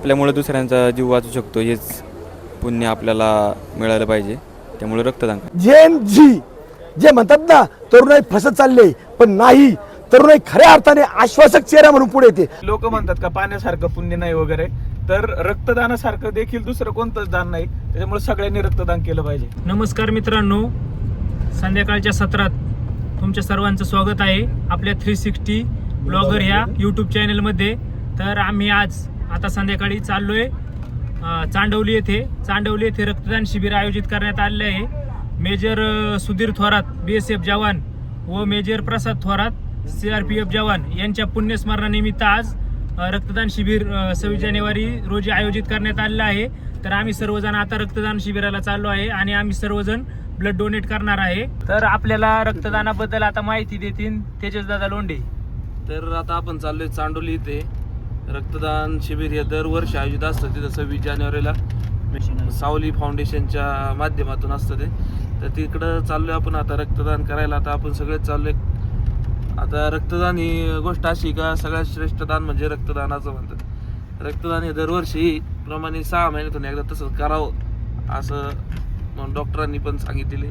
आपल्यामुळे दुसऱ्यांचा जीव वाचू शकतो हेच पुण्य आपल्याला मिळालं पाहिजे. त्यामुळे रक्तदान करा. जेन जी जे म्हणतात ना तरुणाई फसत चालले पण नाही तरुणाई खऱ्या अर्थाने आश्वासक चेहरा म्हणून पुढे येते. लोक म्हणतात का पाण्यासारखं पुण्य नाही वगैरे. तर रक्तदानासारखं देखील दुसरं कोणतंच दान नाही. त्याच्यामुळे सगळ्यांनी रक्तदान केलं पाहिजे. नमस्कार मित्रांनो संध्याकाळच्या सत्रात तुमच्या सर्वांचं स्वागत आहे. आपल्या थ्री सिक्स्टी ब्लॉगर ह्या यूट्यूब चॅनलमध्ये तर आम्ही आज आता संध्याकाळी चाललोय चांडवली येथे. चांडवली येथे रक्तदान शिबिर आयोजित करण्यात आले आहे. Major Sudhir Thorat B S F जवान व major Prasad Thorat C R P F जवान यांच्या पुण्यस्मरणानिमित्त आज रक्तदान शिबिर सव्वीस जानेवारी रोजी आयोजित करण्यात आलेलं आहे. तर आम्ही सर्वजण आता रक्तदान शिबिराला चाललो आहे आणि आम्ही सर्वजण ब्लड डोनेट करणार आहे. तर आपल्याला रक्तदानाबद्दल आता माहिती देतील तेजस दादा लोंढे. तर आता आपण चाललोय चांडोली इथे. रक्तदान शिबिर हे दरवर्षी आयोजित असतं. तिथं सव्वीस जानेवारीला सावली फाउंडेशनच्या माध्यमातून असतं ते. तर तिकडं चाललोय आपण आता रक्तदान करायला. आता आपण सगळेच चाललोय. आता रक्तदान ही गोष्ट अशी का? सगळ्यात श्रेष्ठ दान म्हणजे रक्तदानाचं म्हणतात. रक्तदान हे दरवर्षी प्रमाणे सहा महिन्यातून एकदा तसंच करावं असं मग डॉक्टरांनी पण सांगितलेले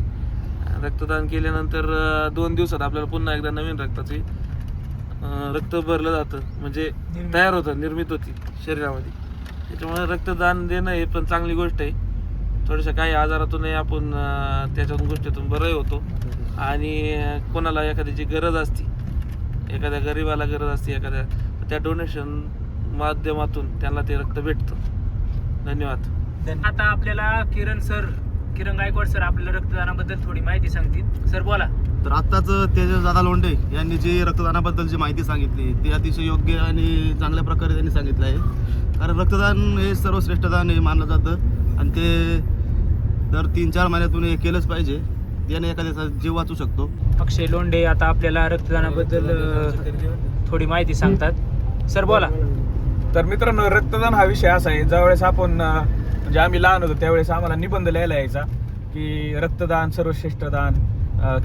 रक्तदान केल्यानंतर दोन दिवसात आपल्याला पुन्हा एकदा नवीन रक्ताची अं, रक्त भरलं जातं. म्हणजे निर्मित. तयार होतं निर्मित होती शरीरामध्ये. त्याच्यामुळे रक्तदान देणं हे पण चांगली गोष्ट आहे. थोड्याशा काही आजारातूनही आपण अं, त्याच्यातून गोष्टीतून बरंही होतो. आणि अं, कोणाला एखाद्याची गरज असती एखाद्या गरिबाला गरज असते एखाद्या त्या डोनेशन माध्यमातून त्यांना ते रक्त भेटतं. धन्यवाद. आता आपल्याला किरण सर किरण गायकवाड सर आपल्याला रक्तदानाबद्दल थोडी माहिती सांगतील. सर बोला. तर आत्ताच तेजस दादा लोंढे यांनी जी रक्तदानाबद्दल जी माहिती सांगितली ती अतिशय योग्य आणि चांगल्या प्रकारे त्यांनी सांगितलं आहे. कारण रक्तदान हे सर्वश्रेष्ठ दान हे मानलं जातं आणि ते दर तीन चार महिन्यातून हे केलंच पाहिजे. याने एखाद्याचा जीव वाचू शकतो. अक्षय लोंढे आता आपल्याला रक्तदानाबद्दल थोडी माहिती सांगतात. सर बोला. तर मित्रांनो रक्तदान हा विषय असा आहे ज्यावेळेस आपण म्हणजे आम्ही लहान होतो त्यावेळेस आम्हाला निबंध लिहायला यायचा की रक्तदान सर्वश्रेष्ठ दान.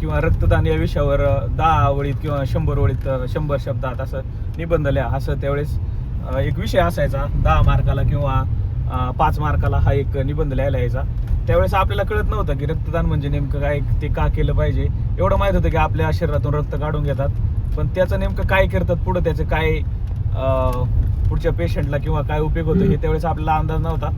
किंवा रक्तदान या विषयावर दहा ओळीत किंवा शंभर ओळीत शंभर शब्दात असं निबंध लिहा. असं त्यावेळेस एक विषय असायचा दहा मार्काला किंवा पाच मार्काला हा एक निबंध लिहायला यायचा. त्यावेळेस आपल्याला कळत नव्हतं की रक्तदान म्हणजे नेमकं काय ते का केलं पाहिजे. एवढं माहीत होतं की आपल्या शरीरातून रक्त काढून घेतात. पण त्याचं नेमकं काय करतात पुढं त्याचं काय पुढच्या पेशंटला किंवा काय उपयोग होतो हे त्यावेळेस आपल्याला अंदाज नव्हता.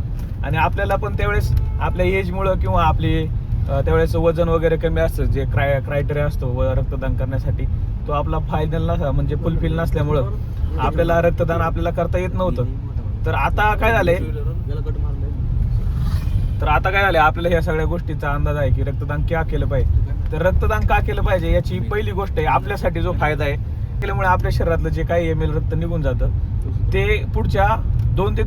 आणि आपल्याला पण त्यावेळेस आपल्या एजमुळं किंवा आपली त्यावेळेस वजन वगैरे कमी असतं जे क्राय क्रायटेरिया असतो व रक्तदान करण्यासाठी तो आपला फायनल नसा म्हणजे फुलफिल नसल्यामुळं आपल्याला रक्तदान आपल्याला करता येत नव्हतं. तर आता काय झालंय? तर आता काय झालं आपल्याला या सगळ्या गोष्टीचा अंदाज आहे की रक्तदान का केलं पाहिजे? तर रक्तदान का केलं पाहिजे? याची पहिली गोष्ट आहे आपल्यासाठी जो फायदा आहे केल्यामुळे आपल्या शरीरातलं जे काही एम एल रक्त निघून जातं ते पुढच्या दोन ते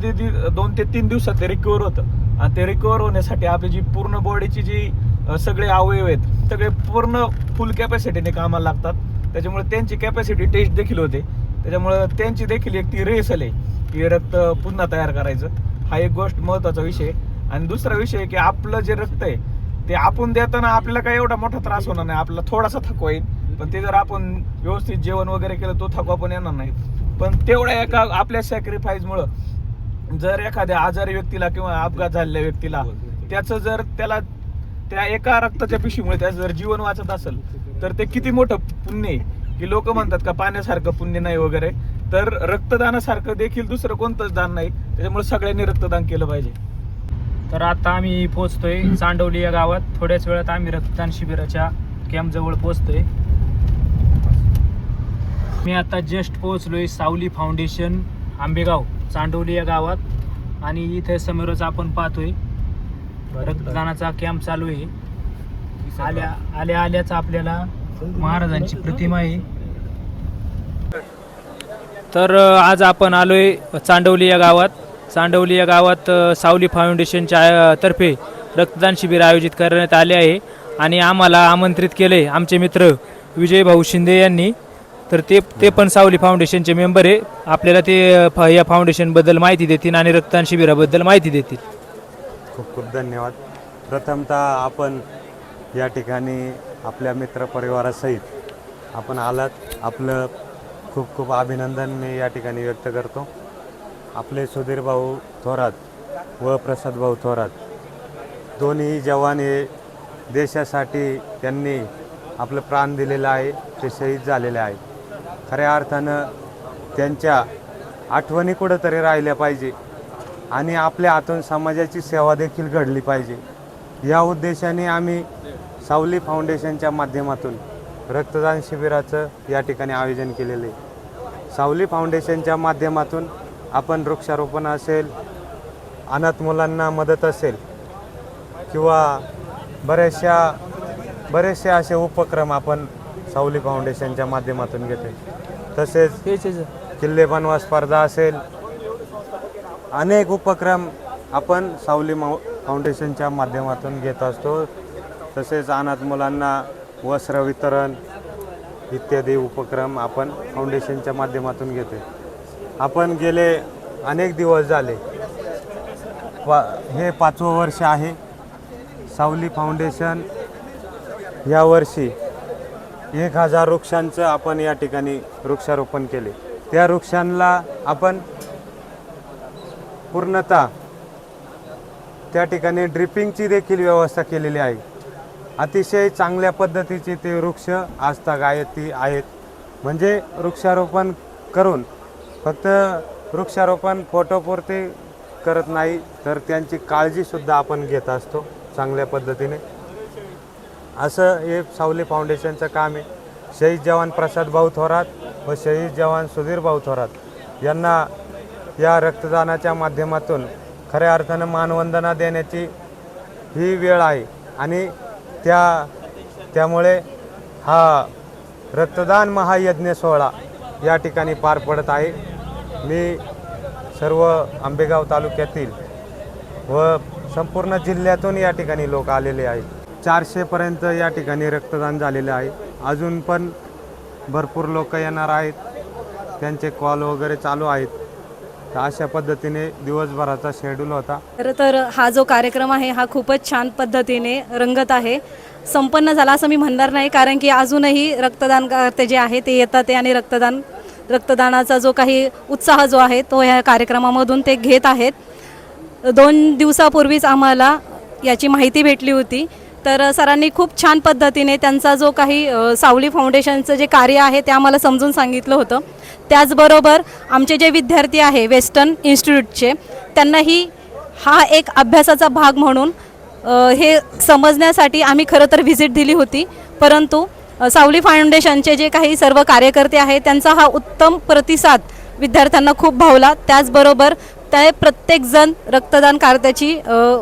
दोन ते तीन दिवसात ते रिकवर होतं. आणि ते रिकवर होण्यासाठी आपली जी पूर्ण बॉडीची जी सगळे अवयव आहेत. सगळे पूर्ण फुल कॅपॅसिटीने कामाला लागतात. त्याच्यामुळे त्यांची कॅपॅसिटी टेस्ट देखील होते. त्याच्यामुळं त्यांची देखील एक ती रेस आली की रक्त पुन्हा तयार करायचं. हा एक गोष्ट महत्त्वाचा विषय आहे. आणि दुसरा विषय आहे की आपलं जे रक्त आहे ते आपण देताना आपल्याला काही एवढा मोठा त्रास होणार नाही. आपला थोडासा थकवा येईल. पण ते जर आपण व्यवस्थित जेवण वगैरे केलं तो थकवा पण येणार नाही. पण तेवढ्या एका आपल्या सॅक्रिफाईजमुळं जर एखाद्या आजारी व्यक्तीला किंवा अपघात झालेल्या व्यक्तीला त्याचं जर त्याला त्या एका रक्ताच्या पिशीमुळे त्याचं जर जीवन वाचत असेल तर ते किती मोठं पुण्य आहे. की लोक म्हणतात का पाण्यासारखं पुण्य नाही वगैरे. तर रक्तदानासारखं देखील दुसरं कोणतंच दान नाही. त्याच्यामुळे सगळ्यांनी रक्तदान केलं पाहिजे. तर आता आम्ही पोहोचतोय चांडवली या गावात. थोड्याच वेळात आम्ही रक्तदान शिबिराच्या कॅम्प जवळ पोहोचतोय. मी आता जस्ट पोहोचलोय सावली फाउंडेशन आंबेगाव चांडवली या गावात. आणि इथे समोरच आपण पाहतोय रक्तदानाचा कॅम्प चालू आहे. आल्या आल्या आल्याच आपल्याला महाराजांची प्रतिमा आहे. तर आज आपण आलोय चांडवली या गावात. चांडवली या गावात सावली फाउंडेशनच्या तर्फे रक्तदान शिबिर आयोजित करण्यात आले आहे. आणि आम्हाला आमंत्रित केले आमचे मित्र विजय भाऊ शिंदे यांनी. तर ते ते पण सावली फाउंडेशनचे मेंबर आहे. आपल्याला ते या फाउंडेशनबद्दल माहिती देतील आणि रक्तदान शिबिराबद्दल माहिती देतील. खूप खूप धन्यवाद. प्रथमतः आपण या ठिकाणी आपल्या मित्रपरिवारासहित आपण आलात. आपलं खूप खूप अभिनंदन मी या ठिकाणी व्यक्त करतो. आपले सुधीर भाऊ थोरात व प्रसाद भाऊ थोरात दोन्ही जवान हे देशासाठी त्यांनी आपलं प्राण दिलेलं आहे ते शहीद झालेले आहे. खऱ्या अर्थानं त्यांच्या आठवणी कुठंतरी राहिल्या पाहिजे. आणि आपल्या हातून समाजाची सेवा देखील घडली पाहिजे. या उद्देशाने आम्ही सावली फाउंडेशनच्या माध्यमातून रक्तदान शिबिराचं या ठिकाणी आयोजन केलेलं आहे. सावली फाउंडेशनच्या माध्यमातून आपण वृक्षारोपण असेल अनाथ मुलांना मदत असेल किंवा बऱ्याचशा बरेचसे असे उपक्रम आपण सावली फाउंडेशनच्या माध्यमातून घेतो तसेच किल्ले बनवा स्पर्धा असेल अनेक उपक्रम आपण सावली माउ फाउंडेशनच्या माध्यमातून घेत असतो. तसेच अनाथ मुलांना वस्त्र वितरण इत्यादी उपक्रम आपण फाउंडेशनच्या माध्यमातून घेतो. आपण गेले अनेक दिवस झाले. पा हे पाचवं वर्ष आहे. सावली फाउंडेशन यावर्षी एक हजार वृक्षांचं आपण या ठिकाणी वृक्षारोपण केले. त्या वृक्षांना आपण पूर्णतः. त्या ठिकाणी ड्रिपिंगची देखील व्यवस्था केलेली आहे. अतिशय चांगल्या पद्धतीचे ते वृक्ष आजतागायती आहेत म्हणजे वृक्षारोपण करून फक्त वृक्षारोपण फोटोपुरते करत नाही तर त्यांची काळजीसुद्धा आपण घेत असतो चांगल्या पद्धतीने. असं हे सावली फाउंडेशनचं काम आहे. शहीद जवान प्रसाद भाऊ थोरात व शहीद जवान सुधीर भाऊ थोरात यांना या रक्तदानाच्या माध्यमातून खऱ्या अर्थानं मानवंदना देण्याची ही वेळ आहे. आणि त्या त्यामुळे हा रक्तदान महायज्ञ सोहळा या ठिकाणी पार पडत आहे. मी सर्व आंबेगाव तालुक्यातील व संपूर्ण जिल्ह्यातून या ठिकाणी लोक आलेले आहेत. चारशेपर्यंत या ठिकाणी रक्तदान झालेलं आहे. अजून पण भरपूर लोक येणार आहेत. त्यांचे कॉल वगैरे चालू आहेत. तर अशा पद्धतीने दिवसभराचा शेड्यूल होता. खरं तर हा जो कार्यक्रम आहे हा खूपच छान पद्धतीने रंगत आहे. संपन्न झाला असं मी म्हणणार नाही कारण की अजूनही रक्तदान करते जे आहे ते येतात ते आणि रक्तदान रक्तदानाचा जो काही उत्साह जो आहे तो या कार्यक्रमामधून ते घेत आहेत. दोन दिवसापूर्वीच आम्हाला याची माहिती भेटली होती. तर सरांनी खूप छान पद्धतीने त्यांचा जो काही सावली फाउंडेशनचं जे कार्य आहे ते आम्हाला समजून सांगितलं होतं. त्याचबरोबर आमचे जे विद्यार्थी आहे वेस्टर्न इन्स्टिट्यूटचे त्यांनाही हा एक अभ्यासाचा भाग म्हणून हे समजण्यासाठी आम्ही खरं तर व्हिजिट दिली होती. परंतु सावली फाउंडेशनचे जे काही सर्व कार्यकर्ते आहेत त्यांचा हा उत्तम प्रतिसाद विद्यार्थ्यांना खूप भावला. त्याचबरोबर त्या प्रत्येकजण रक्तदान कार्याची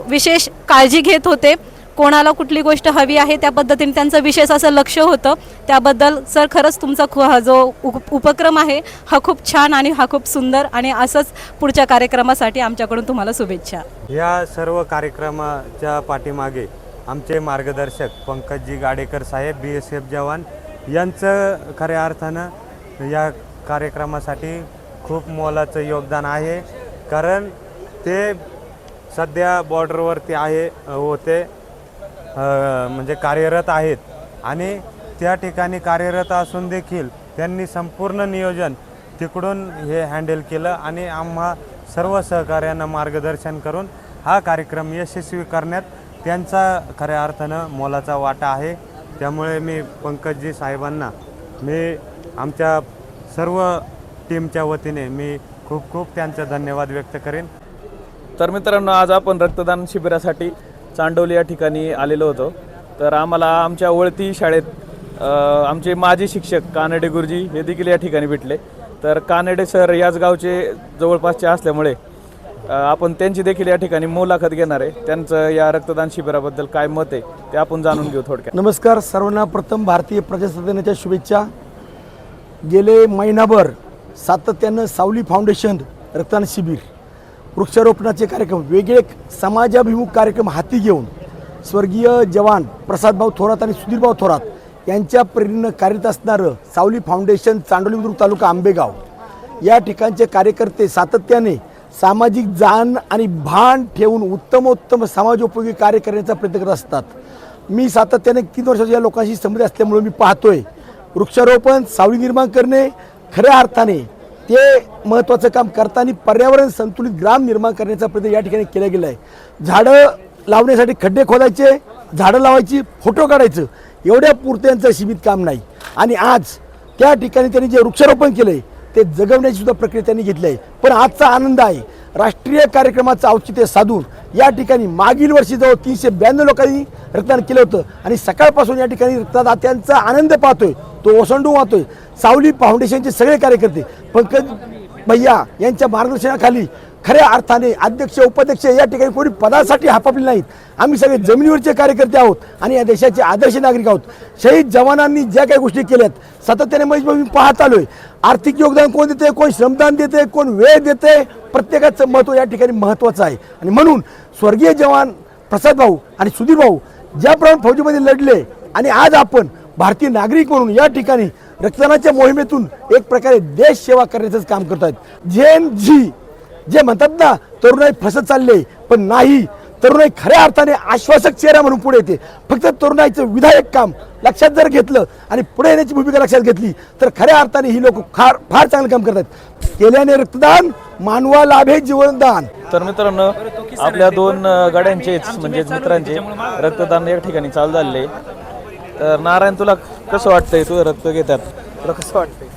विशेष काळजी घेत होते. कोणाला कुठली गोष्ट हवी आहे त्या पद्धतीने त्यांचं विशेष असं लक्ष होतं. त्याबद्दल सर खरंच तुमचा खू हा जो उप उपक्रम आहे हा खूप छान आणि हा खूप सुंदर आणि असंच पुढच्या कार्यक्रमासाठी आमच्याकडून तुम्हाला शुभेच्छा. या सर्व कार्यक्रमाच्या पाठीमागे आमचे मार्गदर्शक पंकजजी गाडेकर साहेब बी एस एफ जवान यांचं खऱ्या अर्थानं या कार्यक्रमासाठी खूप मोलाचं योगदान आहे. कारण ते सध्या बॉर्डरवरती आहे होते. म्हणजे कार्यरत आहेत. आणि त्या ठिकाणी कार्यरत असून देखील त्यांनी संपूर्ण नियोजन तिकडून हे हँडल केलं आणि आम्हा सर्व सहकार्यांना मार्गदर्शन करून हा कार्यक्रम यशस्वी करण्यात त्यांचा खऱ्या अर्थानं मोलाचा वाटा आहे. त्यामुळे मी पंकजजी साहेबांना मी आमच्या सर्व टीमच्या वतीने मी खूप खूप त्यांचा धन्यवाद व्यक्त करेन. तर मित्रांनो आज आपण रक्तदान शिबिरासाठी चांडोली या ठिकाणी आलेलो होतो. तर आम्हाला आमच्या वळती शाळेत आमचे माजी शिक्षक कानडे गुरुजी हे देखील या ठिकाणी भेटले. तर कानडे सर याच गावचे जवळपासचे असल्यामुळे आपण त्यांची देखील या ठिकाणी मुलाखत घेणार आहे. त्यांचं या रक्तदान शिबिराबद्दल काय मत आहे ते आपण जाणून घेऊ थोडक्यात. नमस्कार सर्वांना. प्रथम भारतीय प्रजासत्ताक दिनाच्या शुभेच्छा. गेले महिनाभर सातत्यानं सावली फाउंडेशन रक्तदान शिबिर. वृक्षारोपणाचे कार्यक्रम वेगळे समाजाभिमुख कार्यक्रम हाती घेऊन स्वर्गीय जवान प्रसादभाऊ थोरात आणि सुधीरभाऊ थोरात यांच्या प्रेरणेनं कार्यरत असणारं सावली फाउंडेशन चांडोली बुद्रुक तालुका आंबेगाव. या ठिकाणचे कार्यकर्ते सातत्याने सामाजिक जाण आणि भान ठेवून उत्तमोत्तम समाजोपयोगी कार्य करण्याचा प्रयत्न करत असतात. मी सातत्याने तीन वर्षाच्या या लोकांशी संबंधित असल्यामुळे मी पाहतोय वृक्षारोपण सावली निर्माण करणे खऱ्या अर्थाने ते महत्त्वाचं काम करताना पर्यावरण संतुलित ग्राम निर्माण करण्याचा प्रयत्न या ठिकाणी केला गेला आहे झाडं लावण्यासाठी खड्डे खोदायचे झाडं लावायची फोटो काढायचं एवढ्या पुरत्यांचं सीमित काम नाही. आणि आज त्या ठिकाणी त्यांनी जे वृक्षारोपण केलं आहे ते जगवण्याची सुद्धा प्रक्रिया त्यांनी घेतली आहे. पण आजचा आनंद आहे. राष्ट्रीय कार्यक्रमाचं औचित्य साधून या ठिकाणी मागील वर्षी जवळ तीनशे ब्याण्णव लोकांनी रक्तदान केलं होतं. आणि सकाळपासून या ठिकाणी रक्तदात्यांचा आनंद पाहतोय. तो ओसंडू वाहतोय. सावली फाउंडेशनचे सगळे कार्यकर्ते पंकज भैया यांच्या मार्गदर्शनाखाली खऱ्या अर्थाने अध्यक्ष उपाध्यक्ष या ठिकाणी कोणी पदासाठी हापापले नाहीत. आम्ही सगळे जमिनीवरचे कार्यकर्ते आहोत आणि या देशाचे आदर्श नागरिक आहोत. शहीद जवानांनी ज्या काही गोष्टी केल्यात सातत्याने म्हणजे मी पाहत आलोय. आर्थिक योगदान कोण देते कोण श्रमदान देते कोण वेळ देते प्रत्येकाचं महत्त्व या ठिकाणी महत्त्वाचं आहे. आणि म्हणून स्वर्गीय जवान प्रसाद भाऊ आणि सुधीर भाऊ ज्याप्रमाणे फौजीमध्ये लढले आणि आज आपण भारतीय नागरिक म्हणून या ठिकाणी रक्तदानाच्या मोहिमेतून एक प्रकारे देश सेवा करण्याचंच काम करत आहेत झेन झी जे म्हणतात ना तरुणाई फसत चालले पण नाही. तरुणाई खऱ्या अर्थाने आश्वासक चेहरा म्हणून पुढे येते. फक्त तरुणाईचं विधायक काम लक्षात जर घेतलं आणि पुढे येण्याची भूमिका लक्षात घेतली तर खऱ्या अर्थाने ही लोक फार फार चांगलं काम करतात. केल्याने रक्तदान मानवा लाभे जीवनदान. तर मित्रांनो आपल्या दोन गाड्यांचेच म्हणजे मित्रांचे. रक्तदान या ठिकाणी चालू झाले तर नारायण तुला कसं वाटतंय? तुझं रक्त घेतात. तुला कसं वाटतंय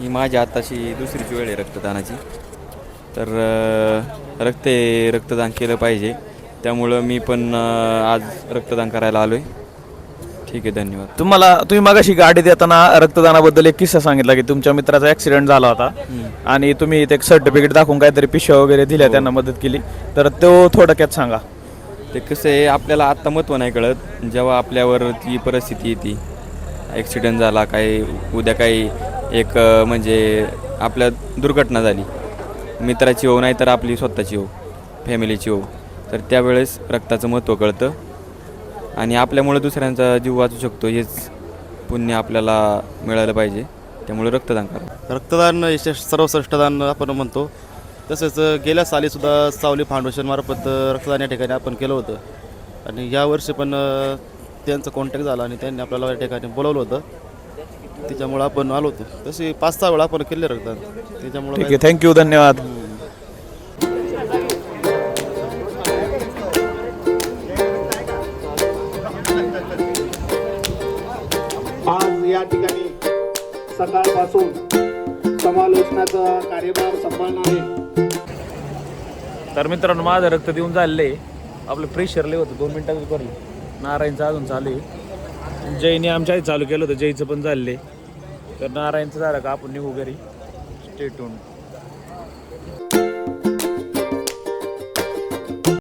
ही माझी आताची दुसरीच वेळ आहे रक्तदानाची. तर रक्त हे रक्तदान केलं पाहिजे. त्यामुळं मी पण आज रक्तदान करायला आलो आहे ठीक आहे धन्यवाद. तुम्हाला तुम्ही मागाशी गाडी देताना रक्तदानाबद्दल एक किस्सा सांगितला की तुमच्या मित्राचा ॲक्सिडेंट झाला होता. आणि तुम्ही ते सर्टिफिकेट दाखवून काहीतरी पिशव्या वगैरे दिल्या त्यांना मदत केली. तर तो थोडक्यात सांगा. ते कसं आहे आपल्याला आत्ता महत्त्व नाही कळत. जेव्हा आपल्यावर ती परिस्थिती येते ॲक्सिडेंट झाला काही उद्या काही एक म्हणजे आपल्या दुर्घटना झाली. मित्राची हो नाही तर आपली स्वतःची हो फॅमिलीची हो तर त्यावेळेस रक्ताचं महत्त्व कळतं. आणि आपल्यामुळे दुसऱ्यांचा जीव वाचू शकतो हेच पुण्य आपल्याला मिळालं पाहिजे. त्यामुळे रक्तदान करा. रक्तदान हे सर्वश्रेष्ठ दान आपण म्हणतो. तसेच गेल्या सालीसुद्धा सावली फाउंडेशनमार्फत रक्तदान या ठिकाणी आपण केलं होतं. आणि यावर्षी पण त्यांचा कॉन्टॅक्ट झाला आणि त्यांनी आपल्याला या ठिकाणी बोलवलं होतं. त्याच्यामुळं आपण आलो होतो. तशी पाच सहा वेळा आपण केले रक्तदान. त्याच्यामुळं ठीक आहे थँक्यू धन्यवाद. आज या ठिकाणी सकाळपासून समालोचनाचा कार्यभार सांभाळणारे तर मित्रांनो माझं रक्त देऊन आहे. आपलं प्रेशर लय होतं. दोन मिनिटातच भरलं नारायणचं अजून चालू आहे. जयने आमच्या आधी चालू केलं होतं. जयचं पण आहे. तर नारायणचं झालं का? आपण निघू घरी. स्टेटून